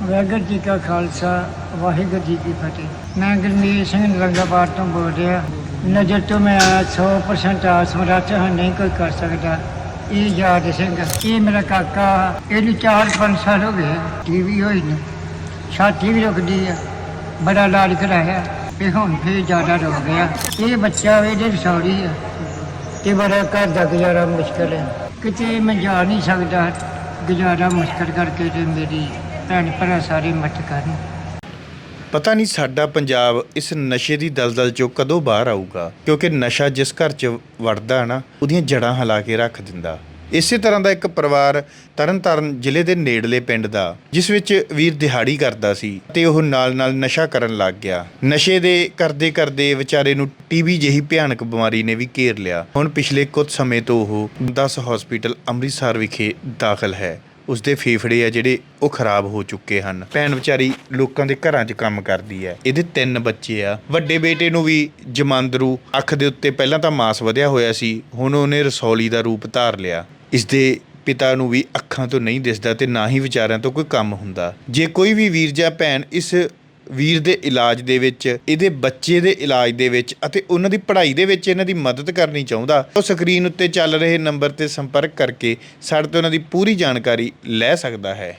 ਵਾਹਿਗੁਰੂ ਜੀ ਕਾ ਖਾਲਸਾ, ਵਾਹਿਗੁਰੂ ਜੀ ਕੀ ਫਤਿਹ। ਮੈਂ ਗੁਰਮੀਤ ਸਿੰਘ ਲੰਗਾਬਾਦ ਤੋਂ ਬੋਲ ਰਿਹਾ। ਨਜ਼ਰ ਤੋਂ ਮੈਂ 100% ਆਸਮਰਥ ਹਾਂ ਨਹੀਂ ਕੋਈ ਕਰ ਸਕਦਾ। ਇਹ ਯਾਦ ਸਿੰਘ, ਇਹ ਮੇਰਾ ਕਾਕਾ, ਇਹਨੂੰ 4-5 ਸਾਲ ਹੋ ਗਏ, ਟੀਵੀ ਹੋਈ ਨੇ। ਛਾਤੀ ਵੀ ਰੁਕਦੀ ਆ, ਬੜਾ ਇਲਾਜ ਕਰਾਇਆ, ਤੇ ਹੁਣ ਫੇਰ ਜ਼ਿਆਦਾ ਰੁਕ ਗਿਆ। ਇਹ ਬੱਚਾ ਇਹਦੇ ਸੌਰੀ ਆ, ਤੇ ਬੜਾ ਘਰ ਦਾ ਗੁਜ਼ਾਰਾ ਮੁਸ਼ਕਲ ਹੈ ਕਿਤੇ ਮੈਂ ਜਾ ਨਹੀਂ ਸਕਦਾ, ਗੁਜ਼ਾਰਾ ਮੁਸ਼ਕਲ ਕਰਕੇ ਤੇ ਮੇਰੀ ਭੈਣ ਭਰਾ ਸਾਰੇ ਮਦਦ ਕਰਨ। ਪਤਾ ਨਹੀਂ ਸਾਡਾ ਪੰਜਾਬ ਇਸ ਨਸ਼ੇ ਦੀ ਦਲਦਲ ਚੋਂ ਕਦੋਂ ਬਾਹਰ ਆਊਗਾ, ਕਿਉਂਕਿ ਨਸ਼ਾ ਜਿਸ ਘਰ 'ਚ ਵੜਦਾ ਨਾ, ਉਹਦੀਆਂ ਜੜਾਂ ਹਿਲਾ ਕੇ ਰੱਖ ਦਿੰਦਾ। ਇਸੇ ਤਰ੍ਹਾਂ ਦਾ ਇੱਕ ਪਰਿਵਾਰ ਤਰਨਤਾਰਨ ਜ਼ਿਲ੍ਹੇ ਦੇ ਨੇੜਲੇ ਪਿੰਡ ਦਾ, ਜਿਸ ਵਿੱਚ ਵੀਰ ਦਿਹਾੜੀ ਕਰਦਾ ਸੀ ਤੇ ਉਹ ਨਾਲ-ਨਾਲ ਨਸ਼ਾ ਕਰਨ ਲੱਗ ਗਿਆ। ਨਸ਼ੇ ਦੇ ਕਰਦੇ ਕਰਦੇ ਵਿਚਾਰੇ ਨੂੰ ਟੀਬੀ ਜਿਹੀ ਭਿਆਨਕ ਬਿਮਾਰੀ ਨੇ ਵੀ ਘੇਰ ਲਿਆ। ਹੁਣ ਪਿਛਲੇ ਕੁਝ ਸਮੇਂ ਤੋਂ ਉਹ 10 ਹਸਪੀਟਲ ਅੰਮ੍ਰਿਤਸਰ ਵਿਖੇ ਦਾਖਲ ਹੈ। ਉਸਦੇ ਫੇਫੜੇ ਆ ਜਿਹੜੇ ਉਹ ਖਰਾਬ ਹੋ ਚੁੱਕੇ ਹਨ। ਭੈਣ ਵਿਚਾਰੀ ਲੋਕਾਂ ਦੇ ਘਰਾਂ 'ਚ ਕੰਮ ਕਰਦੀ ਹੈ। ਇਹਦੇ ਤਿੰਨ ਬੱਚੇ ਆ। ਵੱਡੇ ਬੇਟੇ ਨੂੰ ਵੀ ਜਮਾਂਦਰੂ ਅੱਖ ਦੇ ਉੱਤੇ ਪਹਿਲਾਂ ਤਾਂ ਮਾਸ ਵਧਿਆ ਹੋਇਆ ਸੀ, ਹੁਣ ਉਹਨੇ ਰਸੌਲੀ ਦਾ ਰੂਪ ਧਾਰ ਲਿਆ। ਇਸਦੇ ਪਿਤਾ ਨੂੰ ਵੀ ਅੱਖਾਂ ਤੋਂ ਨਹੀਂ ਦਿਸਦਾ ਤੇ ਨਾ ਹੀ ਵਿਚਾਰਿਆਂ ਤੋਂ ਕੋਈ ਕੰਮ ਹੁੰਦਾ। ਜੇ ਕੋਈ ਵੀ ਵੀਰ ਜਾਂ ਭੈਣ ਇਸ ਵੀਰ ਦੇ ਇਲਾਜ ਦੇ ਵਿੱਚ, ਇਹਦੇ ਬੱਚੇ ਦੇ ਇਲਾਜ ਦੇ ਵਿੱਚ ਅਤੇ ਉਹਨਾਂ ਦੀ ਪੜ੍ਹਾਈ ਦੇ ਵਿੱਚ ਇਹਨਾਂ ਦੀ ਮਦਦ ਕਰਨੀ ਚਾਹੁੰਦਾ। ਉਹ ਸਕਰੀਨ ਉੱਤੇ ਚੱਲ ਰਹੇ ਨੰਬਰ ਤੇ ਸੰਪਰਕ ਕਰਕੇ ਸਾਡੇ ਤੋਂ ਉਹਨਾਂ ਦੀ ਪੂਰੀ ਜਾਣਕਾਰੀ ਲੈ ਸਕਦਾ ਹੈ।